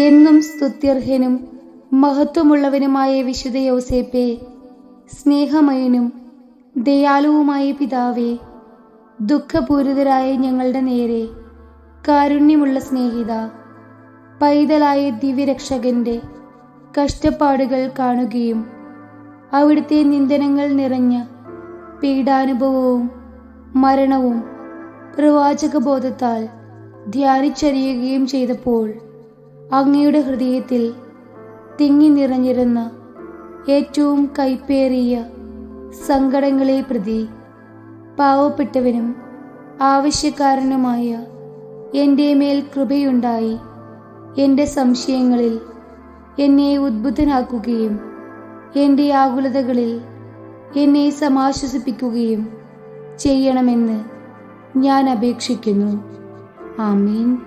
എന്നും സ്തുത്യർഹനും മഹത്വമുള്ളവനുമായ വിശുദ്ധ യോസേപ്പെ സ്നേഹമയനും ദയാലുവുമായ പിതാവേ ദുഃഖപൂരിതരായ ഞങ്ങളുടെ നേരെ കാരുണ്യമുള്ള സ്നേഹിത പൈതലായ ദിവ്യരക്ഷകന്റെ കഷ്ടപ്പാടുകൾ കാണുകയും അവിടുത്തെ നിന്ദനങ്ങൾ നിറഞ്ഞ പീഡാനുഭവവും മരണവും പ്രവാചകബോധത്താൽ ധ്യാനിച്ചറിയുകയും ചെയ്തപ്പോൾ അങ്ങയുടെ ഹൃദയത്തിൽ തിങ്ങി നിറഞ്ഞിരുന്ന ഏറ്റവും കൈപ്പേറിയ സങ്കടങ്ങളെ പ്രതി പാവപ്പെട്ടവനും ആവശ്യക്കാരനുമായ എന്റെ മേൽ കൃപയുണ്ടായി. എന്റെ സംശയങ്ങളിൽ എന്നെ ഉദ്ബുദ്ധനാക്കുകയും എന്റെ ആകുലതകളിൽ എന്നെ സമാശ്വസിപ്പിക്കുകയും ചെയ്യണമെന്ന് ഞാൻ അപേക്ഷിക്കുന്നു. ആമീൻ.